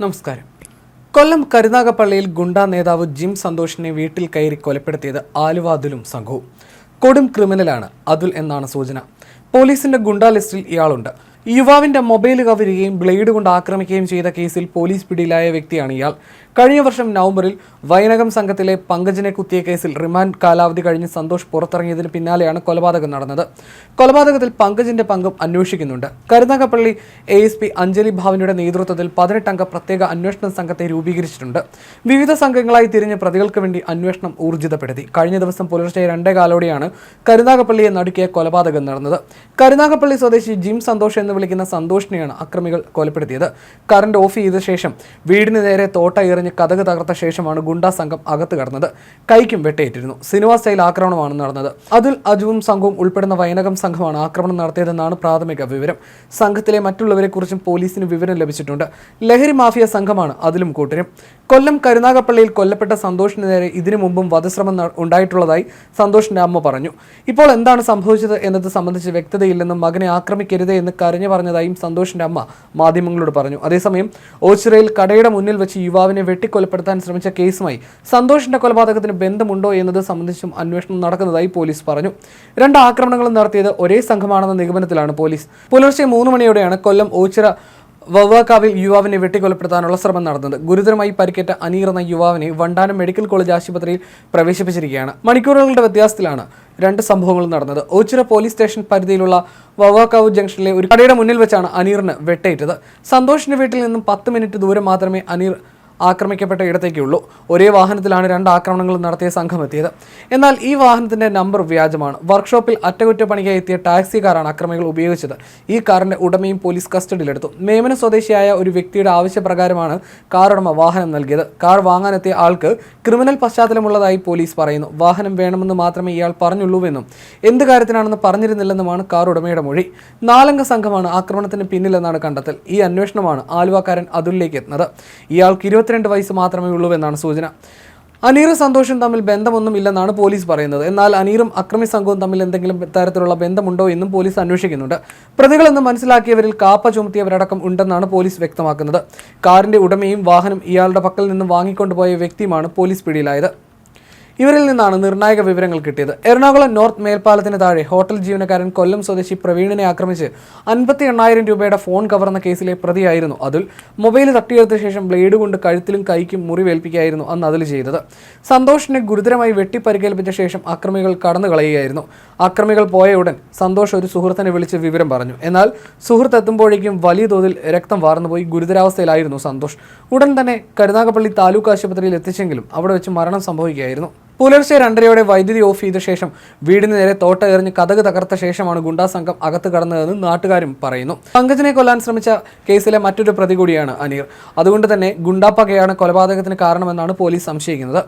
നമസ്കാരം. കൊല്ലം കരുനാഗപ്പള്ളിയിൽ ഗുണ്ടാ നേതാവ് ജിം സന്തോഷിനെ വീട്ടിൽ കയറി കൊലപ്പെടുത്തിയത് ആലുവാതിലും സംഘവും. കൊടും ക്രിമിനലാണ് അതുൽ എന്നാണ് സൂചന. പോലീസിന്റെ ഗുണ്ടാ ലിസ്റ്റിൽ ഇയാളുണ്ട്. യുവാവിന്റെ മൊബൈൽ കവരുകയും ബ്ലേഡ് കൊണ്ട് ആക്രമിക്കുകയും ചെയ്ത കേസിൽ പോലീസ് പിടിയിലായ വ്യക്തിയാണ് ഇയാൾ. കഴിഞ്ഞ വർഷം നവംബറിൽ വൈനകം സംഘത്തിലെ പങ്കജിനെ കുത്തിയ കേസിൽ റിമാൻഡ് കാലാവധി കഴിഞ്ഞ് സന്തോഷ് പുറത്തിറങ്ങിയതിന് പിന്നാലെയാണ് കൊലപാതകം നടന്നത്. കൊലപാതകത്തിൽ പങ്കജിന്റെ പങ്കും അന്വേഷിക്കുന്നുണ്ട്. Karunagappally A S P Anjali ഭാവനയുടെ നേതൃത്വത്തിൽ പതിനെട്ടംഗ പ്രത്യേക അന്വേഷണ സംഘത്തെ രൂപീകരിച്ചിട്ടുണ്ട്. വിവിധ സംഘങ്ങളായി തിരിഞ്ഞ് പ്രതികൾക്ക് വേണ്ടി അന്വേഷണം ഊർജിതപ്പെടുത്തി. കഴിഞ്ഞ ദിവസം പുലർച്ചെ രണ്ടേ കാലോടെയാണ് കരുനാഗപ്പള്ളിയെ നടുക്കിയ കൊലപാതകം നടന്നത്. കരുനാഗപ്പള്ളി സ്വദേശി ജിം സന്തോഷ് എന്ന് വിളിക്കുന്ന സന്തോഷിനെയാണ് അക്രമികൾ കൊലപ്പെടുത്തിയത്. കറണ്ട് ഓഫ് ചെയ്ത ശേഷം വീടിന് നേരെ തോട്ട എറിഞ്ഞ് കഥക് തകർത്ത ശേഷമാണ് ഗുണ്ടാ സംഘം അകത്ത് കടന്നത്. കൈക്കും വെട്ടേറ്റിരുന്നു. സിനിമ സ്റ്റൈൽ ആക്രമണമാണ് നടന്നത്. അതിൽ അജുവും സംഘവും ഉൾപ്പെടുന്ന വൈനകം സംഘമാണ് ആക്രമണം നടത്തിയതെന്നാണ് പ്രാഥമിക വിവരം. സംഘത്തിലെ മറ്റുള്ളവരെക്കുറിച്ചും പോലീസിന് വിവരം ലഭിച്ചിട്ടുണ്ട്. ലഹരി മാഫിയ സംഘമാണ് അതിലും കൂട്ടരും. കൊല്ലം കരുനാഗപ്പള്ളിയിൽ കൊല്ലപ്പെട്ട സന്തോഷിന് നേരെ ഇതിനു മുമ്പും വധശ്രമം ഉണ്ടായിട്ടുള്ളതായി സന്തോഷിന്റെ അമ്മ പറഞ്ഞു. ഇപ്പോൾ എന്താണ് സംഭവിച്ചത് എന്നത് സംബന്ധിച്ച് വ്യക്തതയില്ലെന്നും മകനെ ആക്രമിക്കരുത് എന്ന് കരഞ്ഞു പറഞ്ഞതായും സന്തോഷിന്റെ അമ്മ മാധ്യമങ്ങളോട് പറഞ്ഞു. അതേസമയം ഓച്ചിറയിൽ കടയുടെ മുന്നിൽ വെച്ച് യുവാവിനെ വെട്ടിക്കൊലപ്പെടുത്താൻ ശ്രമിച്ച കേസുമായി സന്തോഷിന്റെ കൊലപാതകത്തിന് ബന്ധമുണ്ടോ എന്നത് സംബന്ധിച്ചും അന്വേഷണം നടക്കുന്നതായി പോലീസ് പറഞ്ഞു. രണ്ട് ആക്രമണങ്ങളും നടത്തിയത് ഒരേ സംഘമാണെന്ന നിഗമനത്തിലാണ് പോലീസ്. പുലർച്ചെ മൂന്ന് മണിയോടെയാണ് കൊല്ലം ഓച്ചിറ വവ്വാക്കാവിൽ യുവാവിനെ വെട്ടിക്കൊലപ്പെടുത്താനുള്ള ശ്രമം നടന്നത്. ഗുരുതരമായി പരിക്കേറ്റ അനീർ എന്ന യുവാവിനെ വണ്ടാനം മെഡിക്കൽ കോളേജ് ആശുപത്രിയിൽ പ്രവേശിപ്പിച്ചിരിക്കുകയാണ്. മണിക്കൂറുകളുടെ വ്യത്യാസത്തിലാണ് രണ്ട് സംഭവങ്ങൾ നടന്നത്. ഓച്ചിറ പോലീസ് സ്റ്റേഷൻ പരിധിയിലുള്ള വവ്വാക്കാവ് ജംഗ്ഷനിലെ ഒരു കടയുടെ മുന്നിൽ വെച്ചാണ് അനീറിന് വെട്ടേറ്റത്. സന്തോഷിന്റെ വീട്ടിൽ നിന്നും പത്ത് മിനിറ്റ് ദൂരം മാത്രമേ അനീർ ആക്രമിക്കപ്പെട്ട ഇടത്തേക്കുള്ളൂ ഒരേ വാഹനത്തിലാണ് രണ്ട് ആക്രമണങ്ങൾ നടത്തിയ സംഘം എത്തിയത്. എന്നാൽ ഈ വാഹനത്തിന്റെ നമ്പർ വ്യാജമാണ്. വർക്ക്ഷോപ്പിൽ അറ്റകുറ്റപ്പണിക്കായി എത്തിയ ടാക്സി കാറാണ് അക്രമികൾ ഉപയോഗിച്ചത്. ഈ കാറിന്റെ ഉടമയും പോലീസ് കസ്റ്റഡിയിലെടുത്തു. മേമന സ്വദേശിയായ ഒരു വ്യക്തിയുടെ ആവശ്യപ്രകാരമാണ് കാറുടമ വാഹനം നൽകിയത്. കാർ വാങ്ങാനെത്തിയ ആൾക്ക് ക്രിമിനൽ പശ്ചാത്തലമുള്ളതായി പോലീസ് പറയുന്നു. വാഹനം വേണമെന്ന് മാത്രമേ ഇയാൾ പറഞ്ഞുള്ളൂവെന്നും എന്ത് കാര്യത്തിനാണെന്ന് പറഞ്ഞിരുന്നില്ലെന്നുമാണ് കാർ ഉടമയുടെ മൊഴി. നാലംഗ സംഘമാണ് ആക്രമണത്തിന് പിന്നിലെന്നാണ് കണ്ടെത്തൽ. ഈ അന്വേഷണമാണ് ആലുവക്കാരൻ അതുലിലേക്ക് എത്തുന്നത്. ഇയാൾക്ക് ഇരുപത്തിരണ്ട് വയസ്സ് മാത്രമേ ഉള്ളൂ എന്നാണ് സൂചന. അനീറും സന്തോഷും തമ്മിൽ ബന്ധമൊന്നും ഇല്ലെന്നാണ് പോലീസ് പറയുന്നത്. എന്നാൽ അനീറും അക്രമി സംഘവും തമ്മിൽ എന്തെങ്കിലും തരത്തിലുള്ള ബന്ധമുണ്ടോ എന്നും പോലീസ് അന്വേഷിക്കുന്നുണ്ട്. പ്രതികളെന്ന് മനസ്സിലാക്കിയവരിൽ കാപ്പ ചുമത്തിയവരടക്കം ഉണ്ടെന്നാണ് പോലീസ് വ്യക്തമാക്കുന്നത്. കാറിന്റെ ഉടമയും വാഹനം ഇയാളുടെ പക്കൽ നിന്നും വാങ്ങിക്കൊണ്ടുപോയ വ്യക്തിയുമാണ് പോലീസ് പിടിയിലായത്. ഇവരിൽ നിന്നാണ് നിർണായക വിവരങ്ങൾ കിട്ടിയത്. എറണാകുളം നോർത്ത് മേൽപ്പാലത്തിന് താഴെ ഹോട്ടൽ ജീവനക്കാരൻ കൊല്ലം സ്വദേശി പ്രവീണിനെ ആക്രമിച്ച് അൻപത്തി എണ്ണായിരം രൂപയുടെ ഫോൺ കവർന്ന കേസിലെ പ്രതിയായിരുന്നു. അതിൽ മൊബൈൽ തട്ടിയെടുത്ത ശേഷം ബ്ലേഡ് കൊണ്ട് കഴുത്തിലും കൈക്കും മുറിവേൽപ്പിക്കുകയായിരുന്നു അന്ന് അതിൽ ചെയ്തത്. സന്തോഷിനെ ഗുരുതരമായി വെട്ടിപ്പരിക്കേൽപ്പിച്ച ശേഷം അക്രമികൾ കടന്നു കളയുകയായിരുന്നു. അക്രമികൾ പോയ ഉടൻ സന്തോഷ് ഒരു സുഹൃത്തിനെ വിളിച്ച് വിവരം പറഞ്ഞു. എന്നാൽ സുഹൃത്ത് എത്തുമ്പോഴേക്കും വലിയ തോതിൽ രക്തം വാർന്നുപോയി ഗുരുതരാവസ്ഥയിലായിരുന്നു സന്തോഷ്. ഉടൻ തന്നെ കരുനാഗപ്പള്ളി താലൂക്ക് ആശുപത്രിയിൽ എത്തിച്ചെങ്കിലും അവിടെ വെച്ച് മരണം സംഭവിക്കുകയായിരുന്നു. പുലർച്ചെ രണ്ടരയോടെ വൈദ്യുതി ഓഫ് ചെയ്ത ശേഷം വീടിന് നേരെ തോട്ട എറിഞ്ഞ് കഥക് തകർത്ത ശേഷമാണ് ഗുണ്ടാ സംഘം അകത്ത് കടന്നതെന്ന് നാട്ടുകാരും പറയുന്നു. പങ്കജിനെ കൊല്ലാൻ ശ്രമിച്ച കേസിലെ മറ്റൊരു പ്രതി കൂടിയാണ് അനീർ. അതുകൊണ്ട് തന്നെ ഗുണ്ടാപ്പകയാണ് കൊലപാതകത്തിന് കാരണമെന്നാണ് പോലീസ് സംശയിക്കുന്നത്.